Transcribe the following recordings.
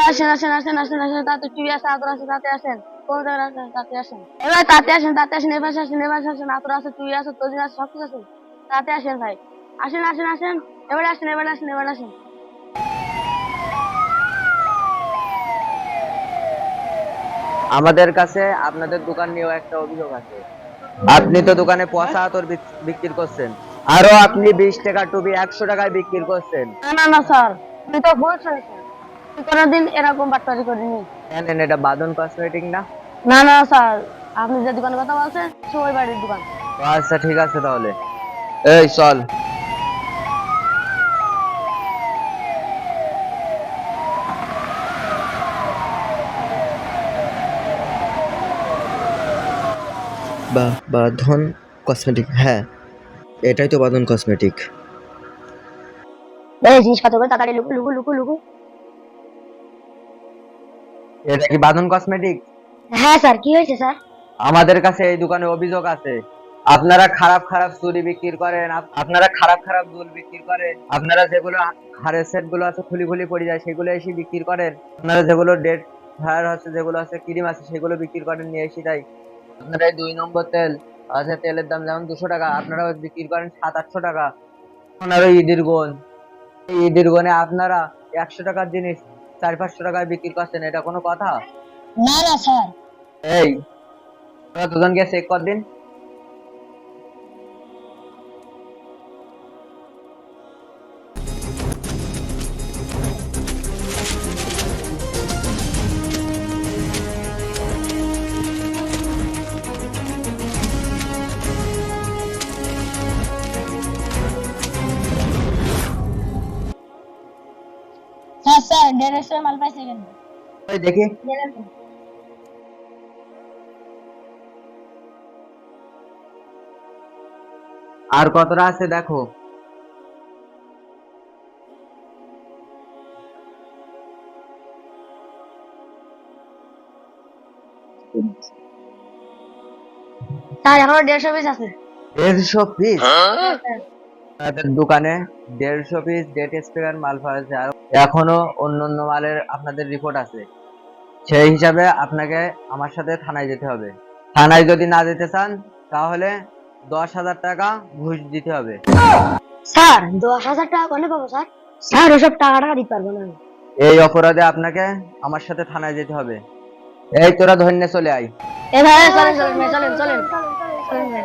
আসেন আসেন আসেন আসেন আসেন তাতে টিভি আছে আতর আছে তাতে আসেন। কোন জায়গায় আসেন তাতে আসেন। এবার তাতে আসেন তাতে আসেন এবার আসেন এবার আসেন আতর আছে টিভি আছে আছে সব কিছু আছে। তাতে আসেন ভাই। আসেন আসেন আসেন এবার আসেন এবার আসেন এবার আসেন। আমাদের কাছে আপনাদের দোকান নিয়েও একটা অভিযোগ আছে। আপনি তো দোকানে পয়সা আতর বিক্রি করছেন। আরও আপনি বিশ টাকা টুপি একশো টাকায় বিক্রি করছেন। না না স্যার। আপনি তো ভুল শুনেছেন কোনোদিন এরকম বাটপারি করিনি। জানেন এটা বাদন কসমেটিক না? না না স্যার আপনি যে দোকানের কথা বলছেন ওই বাড়ির দোকান। আচ্ছা ঠিক আছে তাহলে। এই চল। বা বাঁধন কসমেটিক হ্যাঁ এটাই তো বাঁধন কসমেটিক এই জিনিসপত্র করে তাড়াতাড়ি লুকু লুকু লুকু লুকু। এটা কি বাদন কসমেটিক হ্যাঁ স্যার কি হয়েছে স্যার? আমাদের কাছে এই দোকানে অভিযোগ আছে। আপনারা খারাপ খারাপ চুরি বিক্রি করেন আপনারা খারাপ খারাপ দুল বিক্রি করেন আপনারা যেগুলো হারের সেটগুলো আছে খুলি খুলি পড়ে যায় সেগুলো এসে বিক্রি করেন। আপনারা যেগুলো ডেট ফায়ার আছে যেগুলো আছে ক্রিম আছে সেগুলো বিক্রি করেন নিয়ে এসে তাই আপনারা এই দুই নম্বর তেল আছে তেলের দাম যেমন দুশো টাকা আপনারা বিক্রি করেন সাত আটশো টাকা। আপনারা ঈদের গুণ। ঈদের গুণে আপনারা একশো টাকার জিনিস চার পাঁচশো টাকায় বিক্রি করছেন এটা কোনো কথা? না না স্যার। এই তোরা দুজনকে চেক কর দিন। স্যার মাল পাইছে ওই দেখি। আর কতটা আছে দেখো। স্যার এখনও দেড়শো পিস আছে। দেড়শো পিস দোকানে দেড়শো পিস ডেট এক্সপায়ার মাল আছে আর এখনও অন্য অন্য মালের আপনাদের রিপোর্ট আছে। সেই হিসাবে আপনাকে আমার সাথে থানায় যেতে হবে। থানায় যদি না যেতে চান তাহলে দশ হাজার টাকা ঘুষ দিতে হবে। স্যার দশ হাজার টাকা কোনে পাবো স্যার? স্যার ওসব টাকা টাকা দিতে পারব না এই অপরাধে আপনাকে আমার সাথে থানায় যেতে হবে। এই তোরা ধন্য চলে আয়। এ ভাই চলেন চলেন চলেন চলেন চলেন।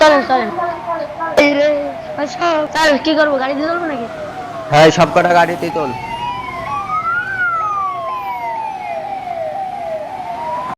চলেন। চলেন। আচ্ছা, তাহলে কি করব গাড়ি দিয়ে চলবো নাকি? হ্যাঁ সব কটা গাড়িতেই তোল।